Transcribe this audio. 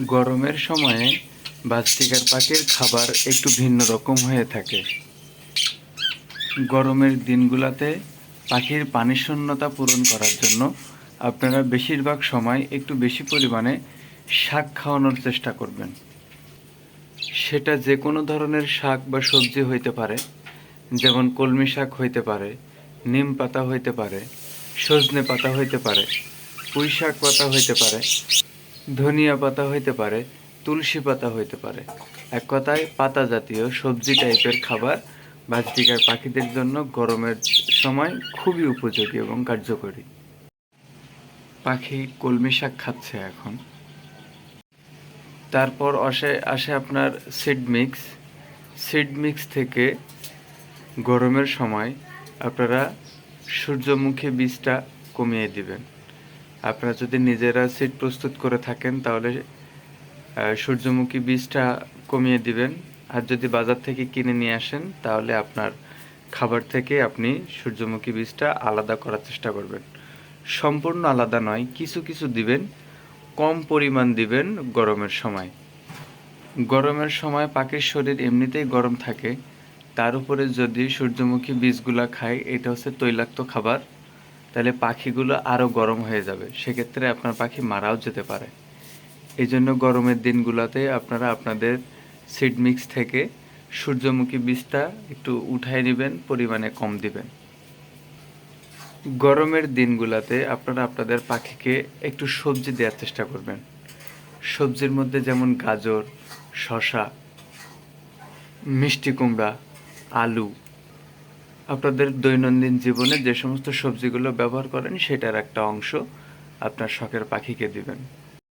গরমের সময়ে বাজটিকার পাখির খাবার একটু ভিন্ন রকম হয়ে থাকে। গরমের দিনগুলোতে পাখির পানি শূন্যতা পূরণ করার জন্য আপনারা বেশিরভাগ সময় একটু বেশি পরিমাণে শাক খাওয়ানোর চেষ্টা করবেন। সেটা যে কোনো ধরনের শাক বা সবজি হইতে পারে, যেমন কলমি শাক হইতে পারে, নিম পাতা হইতে পারে, সজনে পাতা হইতে পারে, পুঁই শাক পাতা হইতে পারে ধনিয়া পাতা হইতে পারে, তুলসী পাতা হইতে পারে। এক কথায়, পাতা জাতীয় সবজি টাইপের খাবার বাজটিকার পাখিদের জন্য গরমের সময় খুবই উপযোগী এবং কার্যকরী। পাখি কলমি শাক খাচ্ছে এখন। তারপর আসে আসে আপনার সিড মিক্স সিড মিক্স থেকে গরমের সময় আপনারা সূর্যমুখী বীজটা কমিয়ে দিবেন। আপনারা যদি নিজেরা সিড প্রস্তুত করে থাকেন, তাহলে সূর্যমুখী বীজটা কমিয়ে দিবেন। আর যদি বাজার থেকে কিনে নিয়ে আসেন, তাহলে আপনার খাবার থেকে আপনি সূর্যমুখী বীজটা আলাদা করার চেষ্টা করবেন। সম্পূর্ণ আলাদা নয়, কিছু কিছু দিবেন, কম পরিমাণ দিবেন গরমের সময়। গরমের সময় পাখির শরীর এমনিতেই গরম থাকে, তার উপরে যদি সূর্যমুখী বীজগুলা খায়, এটা হচ্ছে তৈলাক্ত খাবার। তাহলে পাখিগুলো আরও গরম হয়ে যাবে। সেক্ষেত্রে আপনার পাখি মারাও যেতে পারে। এই জন্য গরমের দিনগুলোতে আপনারা আপনাদের সিড মিক্স থেকে সূর্যমুখী বীজটা একটু উঠায় নেবেন, পরিমাণে কম দিবেন। গরমের দিনগুলোতে আপনারা আপনাদের পাখিকে একটু সবজি দেওয়ার চেষ্টা করবেন। সবজির মধ্যে যেমন গাজর, শসা, মিষ্টি কুমড়া, আলু আপনাদের দৈনন্দিন জীবনে যে সমস্ত সবজিগুলো ব্যবহার করেন, সেটার একটা অংশ আপনার শখের পাখিকে দিবেন।